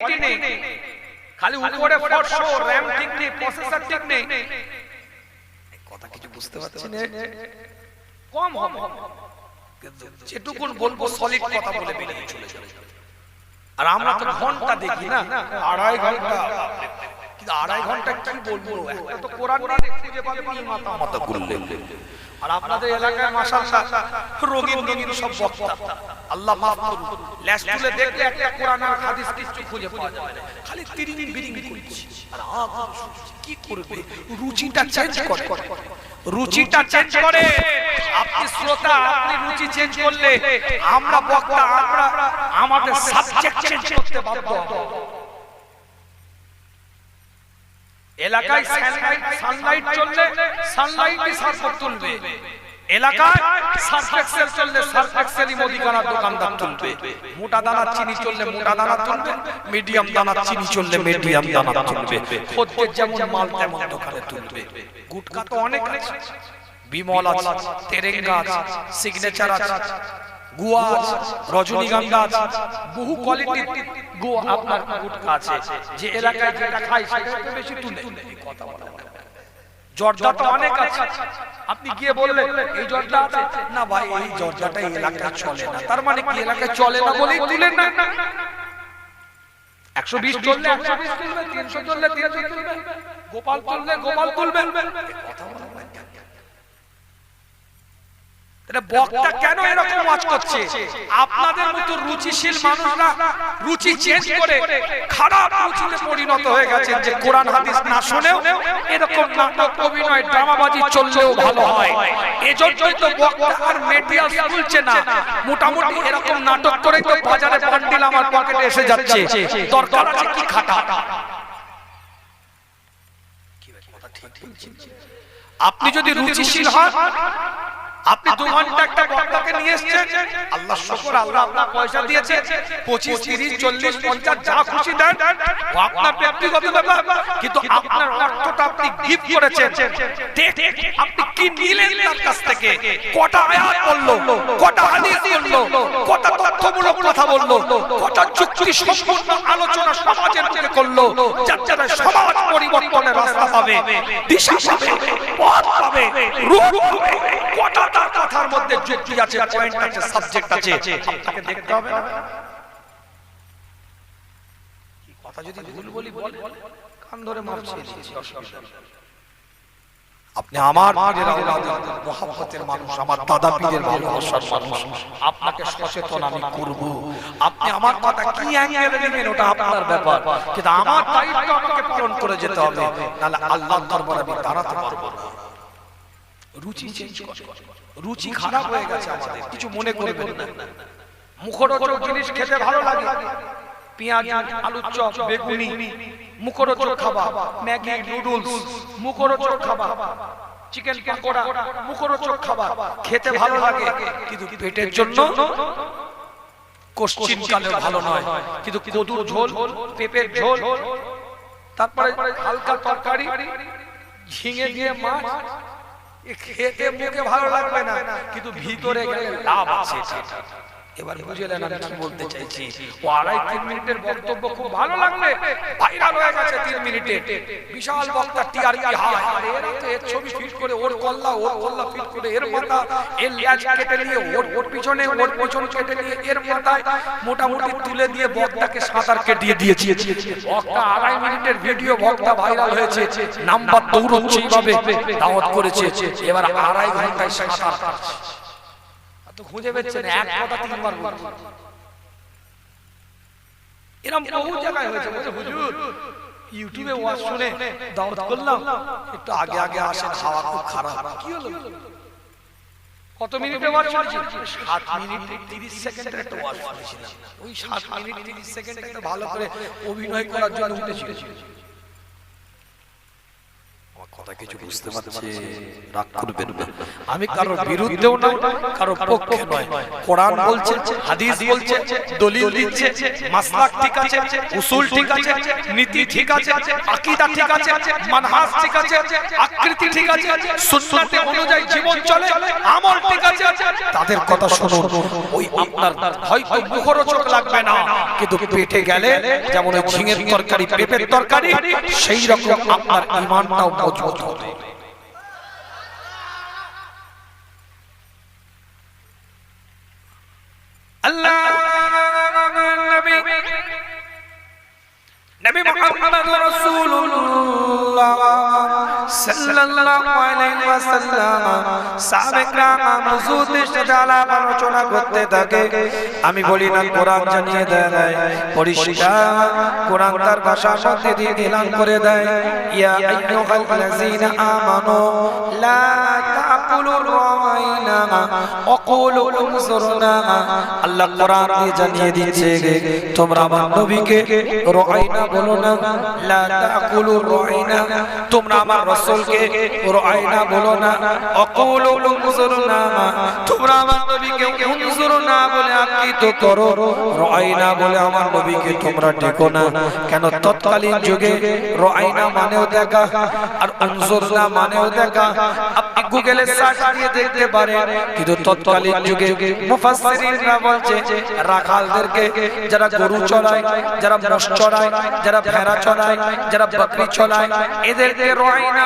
নেই। খালি উপরে ফটশো র্যাম ঠিক নেই প্রসেসর ঠিক নেই কথা কিছু বুঝতে পারছি না। কম হবে। যেটুকুন বলব সলিড কথা বলে বেরিয়ে চলে যাবে। আর আমরা তো ঘণ্টা দেখি না। আড়াই ঘণ্টা। আড়াই ঘণ্টা কি বলব? একটা তো কোরআন মাথা মাথা আর আপনাদের এলাকায় মাশাআল্লাহ সব বক্তা। আল্লাহ মাফ করুন। ল্যাস তুলে দেখলে একটা কোরআন আর হাদিস কিছু খুঁজে পাওয়া যাবে না। খালি তিরিং বিরিং করছে আর কি করবে? রুচিটা চেঞ্জ করে। রুচিটা চেঞ্জ করে। আপনি শ্রোতা আপনি রুচি চেঞ্জ করলে আমরা বক্তা আমরা আমাদের সাবজেক্ট চেঞ্জ করতে বাধ্য হব। এলাকায় সানলাইট সানলাইট চললে সানলাইটই সার্ফ তুলবে। এলাকায় সার্ফ এক্সেল চললে সার্ফ এক্সেলই মুদিখানার দোকানদার তুলবে। মোটা দানার চিনি চললে মোটা দানা তুলবে মিডিয়াম দানার চিনি চললে মিডিয়াম দানা তুলবে। খদ্দের যেমন মাল তেমন দোকানে তুলবে। গুটকা তো অনেক আছে। বিমল আছে তেরেঙ্গা আছে সিগনেচার আছে। গুয়া আছে রজনীগন্ধা আছে বহু কোয়ালিটির গুয়া আপনার গুটকা আছে যে এলাকায় যেটা খাই সেটা বেশি তুলে। কথা বলা। জর্দা তো অনেক আছে। আপনি গিয়ে বললেন এই জর্দা আছে? না ভাই এই জর্দাটা এই এলাকায় চলে না। তার মানে কি এলাকায় চলে না বলেই তুলেন না? একশো বিশ চললে একশো বিশ তুলবে তিনশো চললে তিনশো তুলবে গোপাল তুললে গোপাল তুলবে কথা বলা হয় না। তাহলে বক্তা কেন এরকম ওয়াজ করছে? আপনাদের মতো রুচিশীল মানুষরা রুচি চেঞ্জ করে খারাপ রুচিতে পরিণত হয়ে গেছে যে কোরআন, হাদিস না শুনেও এরকম নাটক, অভিনয়, ড্রামাবাজি চললেও তো আর মোটামুটি এরকম নাটক করে তো বাজারে বান্ডিল আমার পকেটে এসে যাচ্ছে। দরকার আছে কি খাটা? আপনি যদি রুচিশীল হন আপনি দু ঘণ্টা একটা বক্তাকে নিয়ে এসেছেন? আল্লাহ শুকর আল্লাহ আপনার পয়সা দিয়েছে পঁচিশ তিরিশ চল্লিশ পঞ্চাশ যা খুশি দেন। আপনার ব্যক্তিগত ব্যাপার। কিন্তু আপনার অর্থটা আপনি গিফট করেছেন। আপনি কি নিলেন তার কাছ থেকে? কটা আয়াত বলল? কটা হাদিস বলল? কটা তথ্যমূলক কথা বলল? কটা যুক্তি সম্পূর্ণ আলোচনা সমাজের মুখে করল? যার যারা সমাজ পরিবর্তনের রাস্তা পাবে দিশা পাবে পথ পাবে রূপ পাবে। কটা তার কথার মধ্যে যুক্তি আছে পয়েন্ট আছে সাবজেক্ট আছে আপনাকে দেখতে হবে না? কি কথা যদি ভুল বলি বল? কান ধরে মারছি আপনি আমার পীরের আওলাদের মহব্বতের মানুষ, আমার দাদা পীরের ভালোবাসার মানুষ, আপনাকে সচেতন আমি করব। আপনি আমার কথা কি অ্যাঙ্গেলে নেবেন, ওটা আপনার ব্যাপার। কিন্তু আমার দায়িত্ব আমাকে পালন করে যেতে হবে, নাহলে আল্লাহর দরবারে আমি দাঁড়াতে পারব না। রুচি চেঞ্জ করে। রুচি খারাপ হয়ে গেছে আমাদের। কিছু মনে করবেন না। মুখরোচক জিনিস খেতে ভালো লাগে। পেঁয়াজ আলুর চপ বেগুনি মুখরোচক খাবার ম্যাগি নুডলস মুখরোচক খাবার চিকেন পকোড়া মুখরোচক খাবার খেতে ভালো লাগে। কিন্তু পেটের জন্য কোশ্চিন কালে ভালো নয়। কিন্তু কদুর ঝোল পেঁপের ঝোল তারপরে হালকা তরকারি ঝিঙে দিয়ে মাছ খেতে মুখে ভালো লাগবে না কিন্তু ভিতরে গেলে লাভ আছে সেটা। এবার বুঝলেন আমি কি বলতে চাইছি। ও আড়াই, তিন মিনিটের বক্তব্য খুব ভালো লাগলে ভাইরাল হয়ে গেছে তিন মিনিটে। বিশাল বক্তা টিআরপি হাই আর এরা তো এর ছবি ফিট করে ওর কল্লা ওর কল্লা ফিট করে এর মাথা, এর ল্যাজ কেটে নিয়ে, ওর ওর পিছনে, ওর পিছন কেটে নিয়ে, এর মাথায় মোটামুটি তুলে দিয়ে বক্তাকে সাঁতার কেটিয়ে দিয়েছে। বক্তা আড়াই মিনিটের ভিডিও বক্তা ভাইরাল হয়েছে। নাম্বার দৌড়চ্ছে এইভাবে দাওয়াত করেছে। এবার আড়াই ঘন্টায় সাঁতার তো খুঁজে পেচ্ছেন এক কথা তিনবার এরকম বহু জায়গায় হয়েছে বলছে হুজুর। ইউটিউবে ওয়াজ শুনে দাওয়াত করলাম একটু আগে আগে আসেন হাওয়া খুব খারাপ। কি হলো? কত মিনিটে ওয়াজ শুনেছি সাত মিনিট তিরিশ সেকেন্ডের একটা ওয়াজ শুনেছিলাম। ওই সাত মিনিট তিরিশ সেকেন্ড একটা ভালো করে অভিনয় করার জন্য উঠেছিল। কথা কিছু বুঝতে পারছে রাগ করবেন না আমি কারোর বিরুদ্ধেও না কারোর পক্ষে নয় কোরআন বলছে হাদিস বলছে দলিল দিচ্ছে মাসলাক ঠিক আছে উসুল ঠিক আছে নীতি ঠিক আছে আকীদা ঠিক আছে মানহাজ ঠিক আছে আকৃতি ঠিক আছে সুন্নাতে অনুযায়ী জীবন চলে আমল ঠিক আছে তাদের কথা শুনুন ওই আপনার হয়তো মুখরোচক লাগবে না কিন্তু পেটে গেলে যেমন ঝিঙের তরকারি পেঁপের তরকারি সেই রকম আপনার ইমানটাও মজবুত হবে। আল্লাহ নবী। নবী মুহাম্মদ রাসূলুল্লাহ। সাল্লাল্লাহু আলাইহি ওয়াসাল্লাম সাহাবায়ে মজুদের সাথে আলোচনা করতে থাকে। আমি বলি, না, কোরআন জানিয়ে দেয় পরিষ্কার কোরআন তার ভাষার মধ্যে দিয়ে এলান করে দেয়। ইয়া আইয়ুহাল্লাযীনা আমানু, লা তাকুলুর রাইনা ওয়াকুলু উনজুরনা। আল্লাহ কোরআন দিয়ে জানিয়ে দিচ্ছে তোমরা আমার নবীকে রাইনা বলো না, লা তাকুলুর রাইনা তোমরা আমার রাসূলকে রাইনা বলো না। উনজুরনা তোমরা আমার নবীকে উনজুরনা বলে করো। বলে আমার নবীকে তোমরা না। কেন তৎকালীন যুগে রাইনা মানেও দেখা, আর উনজুরনা মানেও দেখা। আপনি গুগলে সার্চ দিয়ে দেখতে পারেন। কিন্তু তৎকালীন যুগে বলছে, রাখালদেরকে যারা গরু চড়ায়, যারা মোষ চড়ায়, যারা ভেড়া চড়ায়, যারা বকরি চড়ায়, এদেরকে রাইনা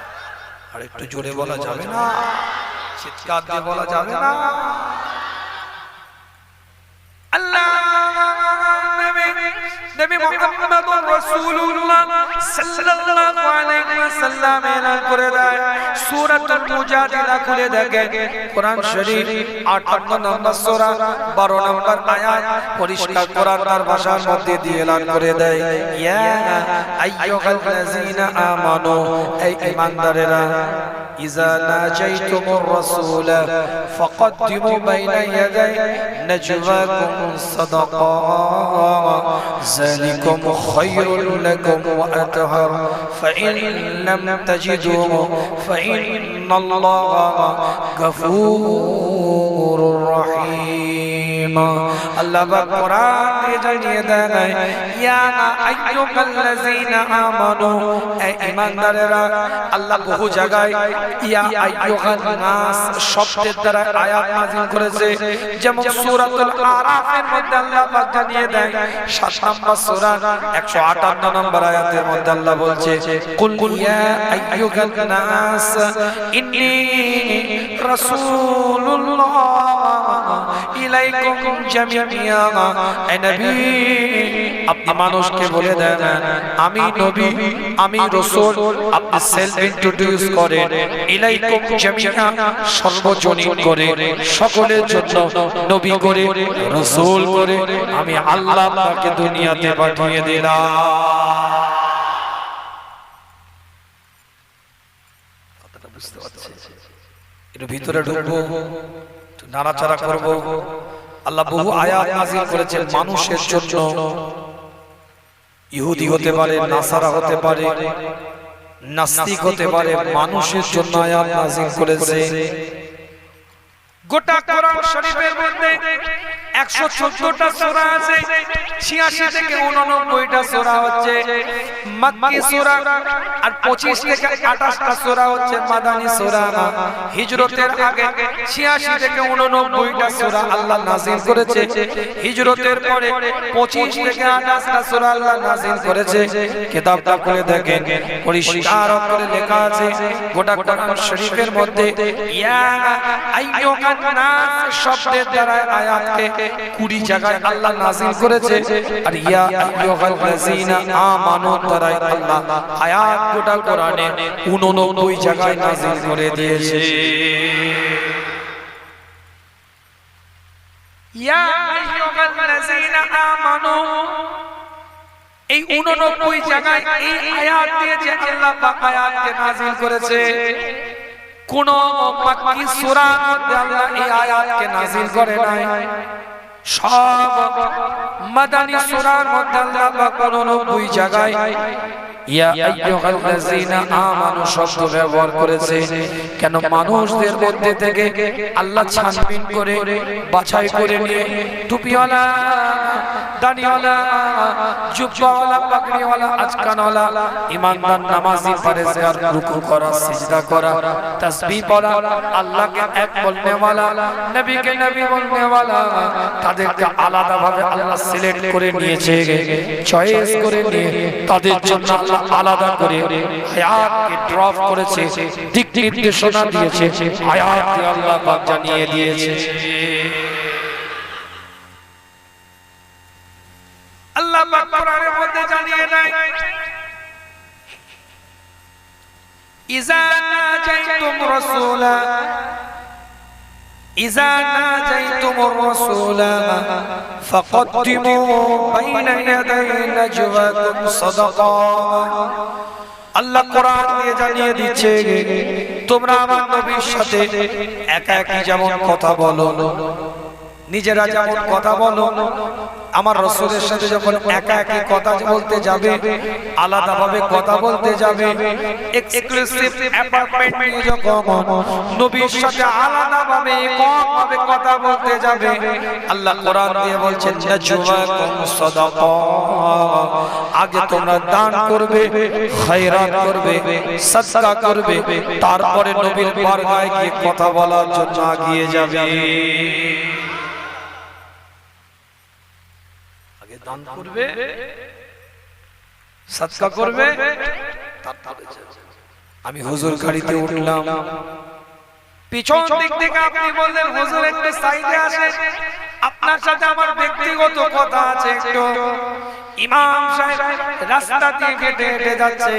আর একটু জোরে বলা যাবে না। চিৎকার দিয়ে বলা যাবে না। আল্লাহ নবী মুহাম্মদুর রাসূলুল্লাহ সাল্লাল্লাহু আলাইহি ওয়াসাল্লাম এলান করে দেয়। সূরাতুল মুজাদিলা খুলে দেখেন কোরআন শরীফ 58 নম্বর সূরা 12 নম্বর আয়াত পরিষ্কার কোরআন তার ভাষার মধ্যে দিয়ে এলান করে দেয়। ইয়া আইয়ুহাল্লাযীনা আমানু, এই ঈমানদারেরা ইজা নাজাইতুমুর রাসূল, ফাকদ্দিমু বাইনা ইয়াদাই, নাজওয়াকুম সাদাকা ذلكم خير لكم وأطهر. فإن لم تجدوا فإن الله غفور رحيم. الله بقرآن জানিয়ে দেন ইয়া আইয়ুহাল্লাযীনা আমানু এই ঈমানদারেরা আল্লাহ বহু জায়গায় ইয়া আইয়ুহান নাস শব্দের দ্বারা আয়াত নাযিল করেছে যেমন সূরাতুল আরাফের মধ্যে আল্লাহ পাক জানিয়ে দেয় 7 নম্বর সূরা 158 নম্বর আয়াতের মধ্যে আল্লাহ বলছে কুল ইয়া আইয়ুহান নাস ইন্নী রাসূলুল্লাহ ইলাইকুম জামিয়া এ নবী, আপনি মানুষকে বলে দেন, আমি নবী, আমি রাসূল, আপনি সেলফ ইন্ট্রোডিউস করেন, ইলাইকুম জামিয়া, সর্বজনীন করে, সকলের জন্য নবী করে, রাসূল করে, আমি আল্লাহ আপনাকে দুনিয়াতে পাঠিয়ে দিলাম। বুঝতে পারছি। ভিতরে ঢুকবো নাড়াচাড়া করব। আল্লাহ বহু আয়াত নাজিল করেছেন মানুষের জন্য। ইহুদি হতে পারে নাসারা হতে পারে নাস্তিক হতে পারে মানুষের জন্য আয়াত নাজিল করেছে। গোটা কোরআন শরীফের মধ্যে 114টা সূরা আছে 86 থেকে 89টা সূরা হচ্ছে মক্কি সূরা আর 25 থেকে 28টা সূরা হচ্ছে মাদানী সূরা। হিজরতের আগে 86 থেকে 89টা সূরা আল্লাহ নাযিল করেছে। হিজরতের পরে 25 থেকে 28টা সূরা আল্লাহ নাযিল করেছে। কিতাবটা খুলে দেখেন, পরিষ্কার করে লেখা আছে, গোটা কোরআন শরীফের মধ্যে, ইয়া আইয়ুহান নাস শব্দের দ্বারা আয়াতকে কুড়ি জায়গায় আল্লাহ নাজিল করেছে। আর ইয়া আইয়ুহাল্লাযীনা আমানু তারাই আল্লাহ আয়াত গোটা কোরআনে 89 জায়গায় নাজিল করে দিয়েছে। ইয়া আইয়ুহাল্লাযীনা আমানু, এই 89 জায়গায় এই আয়াত দিয়েছে আল্লাহ পাক আয়াতকে নাজিল করেছে, কোন মাক্কি সূরার আল্লাহ এই আয়াতকে নাজিল করে নাই। সব মাদানী মধ্যে আল্লাহ পাক 89 জায়গায় ইয়া আইয়ুহাল্লাযীনা আমানু শব্দ ব্যবহার করেছে। কেন মানুষদের মধ্যে থেকে আল্লাহ ছানবিন করে, বাছাই করে নিয়ে, টুপিওয়ালা দাড়িওয়ালা জুব্বাওয়ালা পাগড়িওয়ালা আজকানওয়ালা, ইমানদার, নামাজি পরেজগার রুকু করা, সিজদা করা, তাসবিহ পড়া, আল্লাহকে এক তাদেরকে আলাদাভাবে আল্লাহ সিলেক্ট করে নিয়েছে, চয়েস করে নিয়ে তাদের জন্য আলাদা করে আয়াতকে ড্রপ করেছে, দিক নির্দেশনা দিয়েছে আয়াতকে আল্লাহ পাক জানিয়ে দিয়েছে। কোরআনের মধ্যে জানিয়ে দেয় আল্লাহ কোরআন দিয়ে জানিয়ে দিচ্ছে, তোমরা আমার নবীর সাথে একা একই যেমন কথা বলো। নিজেরা যেমন কথা বলো, আমার রসুলের সাথে যখন একা একি কথা বলতে যাবে, আলাদাভাবে কথা বলতে যাবে আলাদাভাবে কথা বলতে যাবে, আল্লাহ কোরআন দিয়ে বলছেন আগে তোমরা দান করবে করবে, সাদকা করবে, তারপরে নবীর বারগায় গিয়ে কথা বলার জন্য আগিয়ে যাবে আগে দান করবে সৎকা করবে আমি হুজুর গাড়িতে উঠলাম। পিছন দিক থেকে আপনি বললেন হুজুর একটু সাইডে আসেন। আপনার সাথে আমার ব্যক্তিগত কথা আছে একটু। ইমাম সাহেব রাস্তা দিয়ে হেঁটে হেঁটে যাচ্ছে।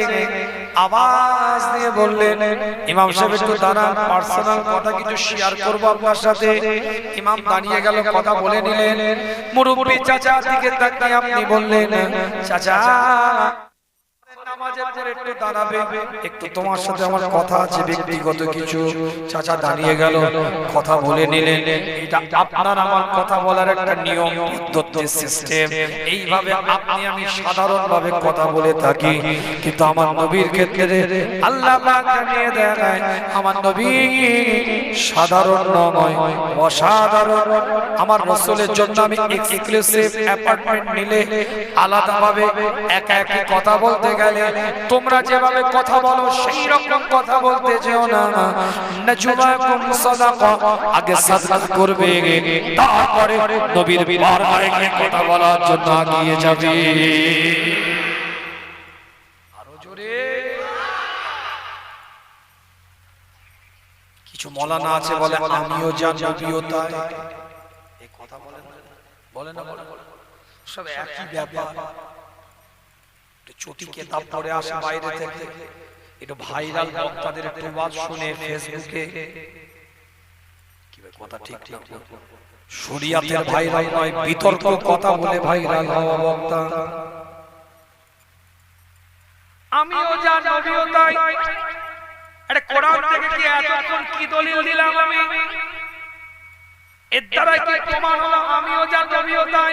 আওয়াজ দিয়ে বললেন, ইমাম সাহেব একটু দাঁড়ান পার্সোনাল কথা কিছু শেয়ার করব আপনার সাথে। ইমাম দাঁড়িয়ে গেল, কথা বলে নিলেন। মুরব্বী চাচা দিকে তাকিয়ে আপনি বললেন, চাচা নামাজের পরে একটু দাঁড়াবে। একটু তোমার সাথে আমার কথা আছে ব্যক্তিগত কিছু। চাচা দাঁড়িয়ে গেল কথা বলে নিলেন। এটা আপনার আমার কথা বলার একটা নিয়ম পদ্ধতি সিস্টেম এইভাবে আপনি আমি সাধারণ ভাবে কথা বলে থাকি। কিন্তু আমার নবীর ক্ষেত্রে আল্লাহ পাক জানিয়ে দেয় আমার নবী সাধারণ নয় অসাধারণ। আমার রসুলের জন্য আমি এক্সক্লুসিভ অ্যাপার্টমেন্ট নিলে আলাদাভাবে একা একা কথা বলতে গেলে তোমরা যেভাবে কথা বলো সেই রকম কথা বলতে যেও না। আগে করবে, তারপরে নবীর কথা বলার জন্য আগিয়ে যাবে। আরও জোরে। কিছু মলানা আছে বলে, আমিও জান নবীও তাই কথা বলেন না। বলেন সব একই ব্যাপার। চটি কেতাব পড়ে আসে বাইরে থেকে। একটু ভাইরাল বক্তাদের একটু ওয়াজ শুনে ফেসবুকে কথা ঠিক শরিয়াতের ভাইরাল নয় বিতর্ক কথা বলে ভাইরাল হওয়া বক্তা। আমিও যা নবীও তাই। আরে কোরআন থেকে কি এতক্ষণ কি দলিল দিলাম আমি? এর দ্বারা কি প্রমাণ হলো? আমিও যা নবীও তাই।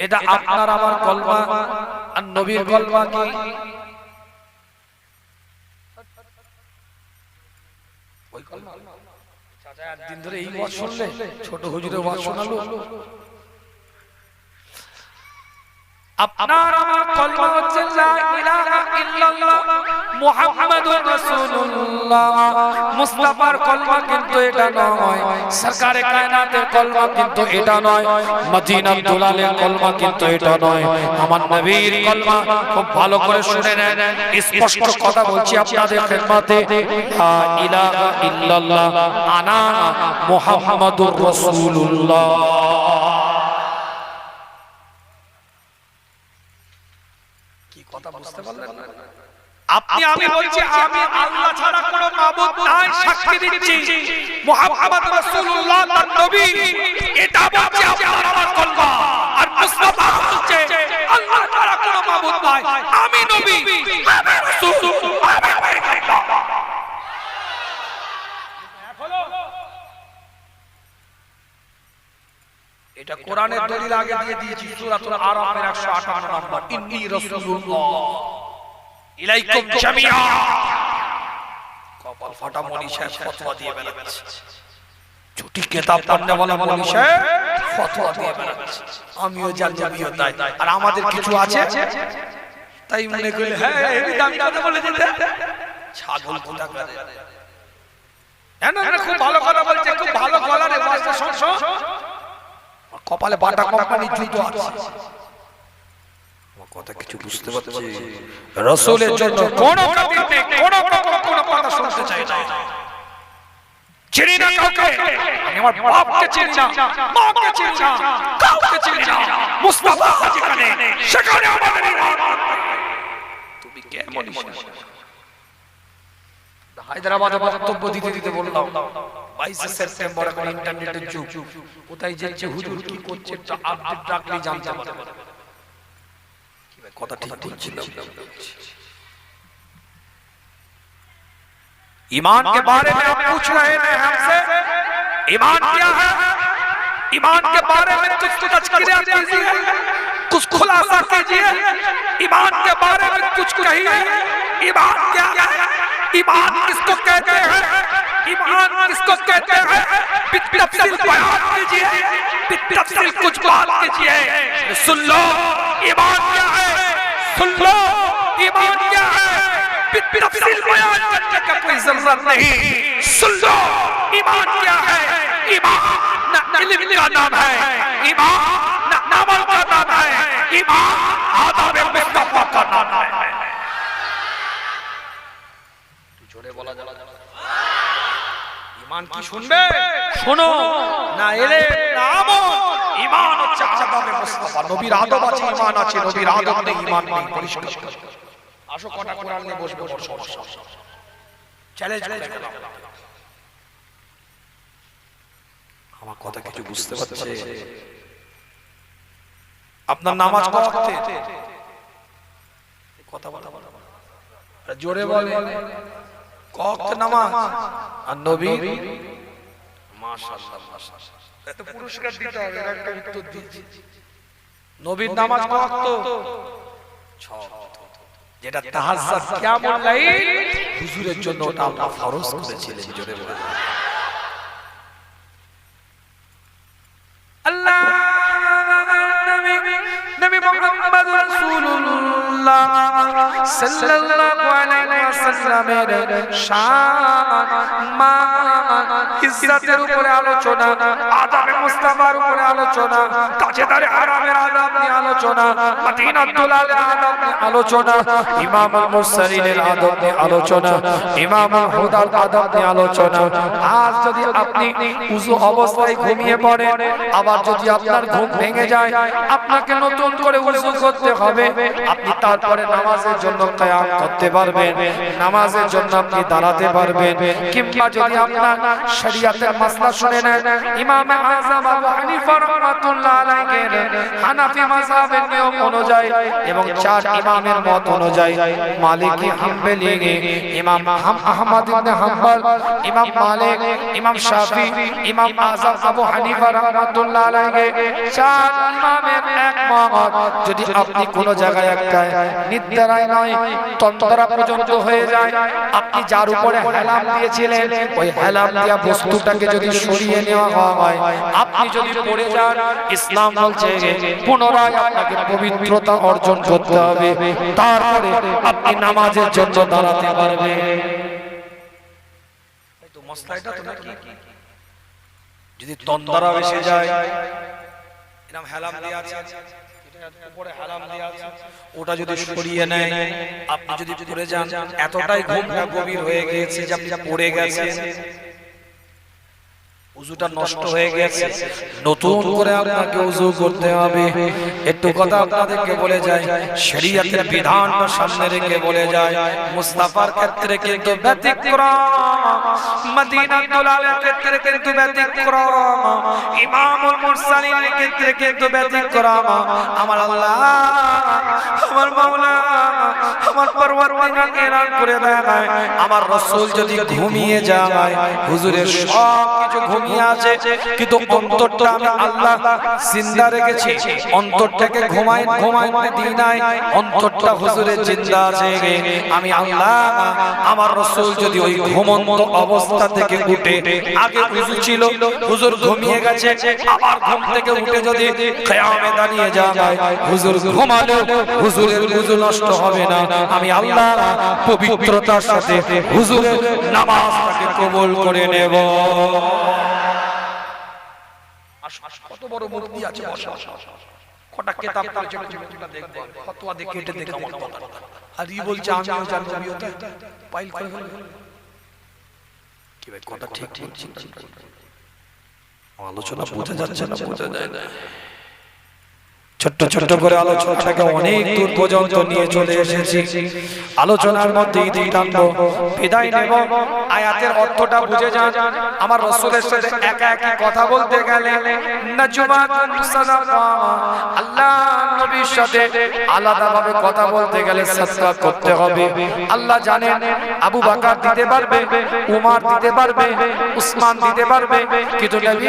এটা আপনার আমার কলমা আর নবীর কলমা কি? ওই কলমা? চাচা একদিন ধরে এই ওয়াজ শুনলে? ছোট হুজুরের ওয়াজ শোনালো? খুব ভালো করে শুনে নেন, স্পষ্ট কথা বলছি আপনাদের খেদমতে। লা ইলাহা ইল্লাল্লাহ, আনা মুহাম্মাদুর রাসূলুল্লাহ। কথা বুঝতে পারলেন না? আপনি আমি বলছি আমি আল্লাহ ছাড়া কোনো মাবুদ নাই সাক্ষী দিচ্ছি। মুহাম্মদ রাসূলুল্লাহ তার নবী। এটা বলছে আপনার আমার কলমা আর মুসলমান বলছে আল্লাহ ছাড়া কোনো মাবুদ নাই আমি নবী আমি রাসূল আমি পয়গম্বর এটা কোরআনের দলিল আগে দিয়ে দিয়েছি সূরাতুল আরাফের 158 নম্বর। ইন্নী রাসূলুল্লাহ। ইলাইকুম কপাল ফাটা মনি সাহেব ফতোয়া দিয়ে বেড়াচ্ছে। ছুটি वाला মনি সাহেব ফতোয়া দিয়ে বেড়াচ্ছে। আমিও জানি তাই। আর আমাদের কিছু আছে? তাই মনে করলে হ্যাঁ এই দামি কথা বলে দিতে। ছাগল করে? হ্যাঁ না না, খুব ভালো কথা বলছে খুব ভালো গলার ওয়াজটা শোন শোন। কপালে বাটা কোম্পানির জুতো আছে। কথা কিছু বুঝতে পারছি। রসুলের জন্য কোন কোন রকম কোন কথা শুনতে চাই না। চিনি না কাউকে। আমি আমার বাপকে চিনি না। মাকে চিনি না। কাউকে চিনি না। মুস্তাফা যেখানে সেখানে আমাদের ইমান তুমি কেমন হায়দ্রাবাদে বক্তব্য দিতে দিতে বললাম। বাইশে সেপ্টেম্বর এখন ইন্টারনেটের যুগ কোথায় যাচ্ছে হুজুর কি করছে একটা আপডেট রাখলেই জানতে পারবে কথা ঠিক বলছিলাম ईमान के बारे में आप पूछ रहे हैं हमसे ईमान क्या है ईमान के बारे में कुछ तस्करिया कीजिए कुछ खुलासा कीजिए ईमान के बारे में कुछ कहिए ईमान क्या है ईमान किसको कहते हैं ईमान किसको कहते हैं? तफसील बयान कीजिए। तफसील कुछ बात कीजिए। सुन लो, ईमान क्या है? सुन लो, ईमान क्या है? तफसील बयान करने का कोई ज़रूरत नहीं। सुन लो, ईमान क्या है? ईमान न इल्म का नाम है। ईमान न नामल का नाम है। ईमान आदाब কি শুনবে? শোনো। না এলে নাম ইমান হচ্ছে মুস্তাফা। নবীর আদব আছে ইমান আছে নবীর আদব নেই ইমান নেই পরিষ্কার। আসো কটা কোরআন নিয়ে বসবে বড় সমস্যা চ্যালেঞ্জ আমার কথা কিছু বুঝতে পারছে? আপনার নামাজ পড়তে কথা বলা। জোরে বলে। কত নামাজ। আর নবী? মাশাআল্লাহ। মাশাআল্লাহ এত পুরস্কার দিতে হবে একটা উত্তর দিচ্ছি। নবীর নামাজ কত যেটা তাহাজ্জুদ কিয়ামুল লাইল হুজুরের জন্য ওটা আল্লাহ ফরজ করেছিলেন জোরে বলে আল্লাহ নবী নবী মুহাম্মদ রাসূলুল্লাহ। সাল্লাল্লাহু মান, ইজ্জতের উপরে আলোচনা আদাবে মুস্তাফার উপরে আলোচনা, তাজেদারে আদাব নিয়ে আলোচনা আদাব নিয়ে আলোচনা ইমাম আদব নিয়ে আলোচনা ইমাম হুদার আদব নিয়ে আলোচনা। আজ যদি আপনি উযু অবস্থায় ঘুমিয়ে পড়েন, আবার যদি আপনার ঘুম ভেঙে যায়, আপনাকে নতুন করে উযু করতে হবে, আপনি তারপরে নামাজের জন্য কিয়াম করতে পারবেন। নামাজের জন্য আপনি দাঁড়াতে পারবেন। কিংবা যদি আপনার শরীয়তের মাসলা শুনে নেন, ইমাম আযম আবু হানিফা রাহমাতুল্লাহ আলাইহির হানাফি মাযহাবের নিয়ম অনুযায়ী এবং চার ইমামের মত অনুযায়ী মালিকি হাম্বলি, ইমাম আহমদ ইবনে হাম্বল, ইমাম মালিক, ইমাম শাফি, ইমাম আযম আবু হানিফা রাহমাতুল্লাহ আলাইহি চার ইমামের একমত। যদি আপনি কোন জায়গায় একটা নিদ্রায় নয়, তন্ত্রা পর্যন্ত হয়ে যায়। আপনি যার পবিত্রতা অর্জন করতে হবে। তারপরে আপনি নামাজের জন্য দাঁড়াতে পারবেন। যদি তন্দারা এসে যায় এরকম হেলাম দেয়া আছে? উপরে হেলাম দেয়া আছে। ওটা যদি সরিয়ে নেয় আপনি যদি পড়ে যান এতটাই ঘুমটা গভীর হয়ে গিয়েছে যে আপনি পড়ে গেছেন। উজুটা নষ্ট হয়ে গেছে। নতুন করে আপনাকে উজু করতে হবে। একটু কথা আপনাদেরকে বলে যায় শরীয়তের বিধানটা সামনে রেখে বলে যায় মুস্তাফার ক্ষেত্রে কিন্তু ব্যতিক্রম। মদিনা দুলালের ক্ষেত্রে কিন্তু ব্যতিক্রম। ইমামুল মুরসালিনের ক্ষেত্রে কিন্তু ব্যতিক্রম। আমার আল্লাহ আমার মাওলা আমার পরওয়ারদিগার এলান করে দেয় আমার রাসূল যদি ঘুমিয়ে যায় হুজুরের সব কিছু ঘুমিয়ে কিন্তু অন্তরটা আমি আল্লাহ রেখেছি। নাই অন্তরটা হুজুরের আমি আল্লাহ, আমার রাসূল যদি ওই ঘুমন্ত অবস্থা থেকে উঠে, আগে ছিল, হুজুর ঘুমিয়ে গেছে, আবার ঘুম থেকে উঠে যদি দাঁড়িয়ে যায়, হুজুর হুজুরের নষ্ট হবে না। আমি আল্লাহ পবিত্রতার সাথে হুজুরের নামাজটাকে কবুল করে নেব। কত বড় মুক্তি আছে বসা কটা কেতাব পড়েছে দেখব। ফতোয়া দেখে এটা দেখে আমার কথা আর ই বলছে জানব আমি তাই পাইল করে ফেলব? কি ভাই কথা ঠিক ঠিক আলোচনা বোঝা যাচ্ছে না বোঝা যায় না। ছোট্ট ছোট্ট করে আলোচনাটাকে অনেক দূর পর্যন্ত নিয়ে চলে এসেছি। আলোচনার মধ্যে ইতি টানবো বিদায় নেব। আয়াতের অর্থটা বুঝে যান। আমার রসুলের সাথে একা একা কথা বলতে গেলে আল্লাহ নবীর সাথে আলাদাভাবে কথা বলতে গেলে সাদকা করতে হবে। আল্লাহ জানেন, আবু বকর দিতে পারবে, উমার দিতে পারবে, উসমান দিতে পারবে, কিন্তু নবী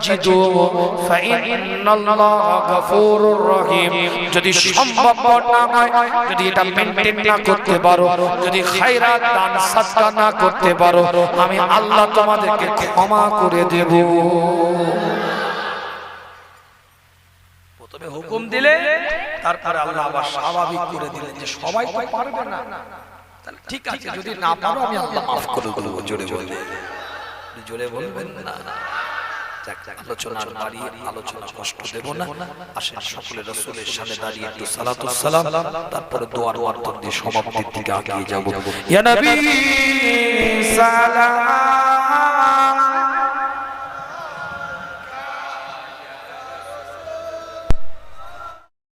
তাজিদু ফাইনাল্লাহ গফুরুর রহিম। যদি সম্ভব না হয় যদি এটা মেইনটেইন না করতে পারো যদি খায়রাত দান সাদকা না করতে পারো আমি আল্লাহ তোমাদেরকে ক্ষমা করে দেব। প্রথমে হুকুম দিলে তারপরে আল্লাহ আবার স্বাভাবিক করে দিলেন যে সবাই তো পারবে না। তাহলে ঠিক আছে যদি না পারো আমি আল্লাহ মাফ করে দেবো। জোরে বলবে জোরে বলবেন না। আলোচনার বাড়ি আলোচনা কষ্ট দেব না। আসেন সকলে রসুলের সামনে দাঁড়িয়ে একটু সালাতুস সালাম তারপরে দোয়ার ওয়ার্তন দিয়ে সমাপ্তির দিকে আগিয়ে যাব। ইয়া নবী সালাম।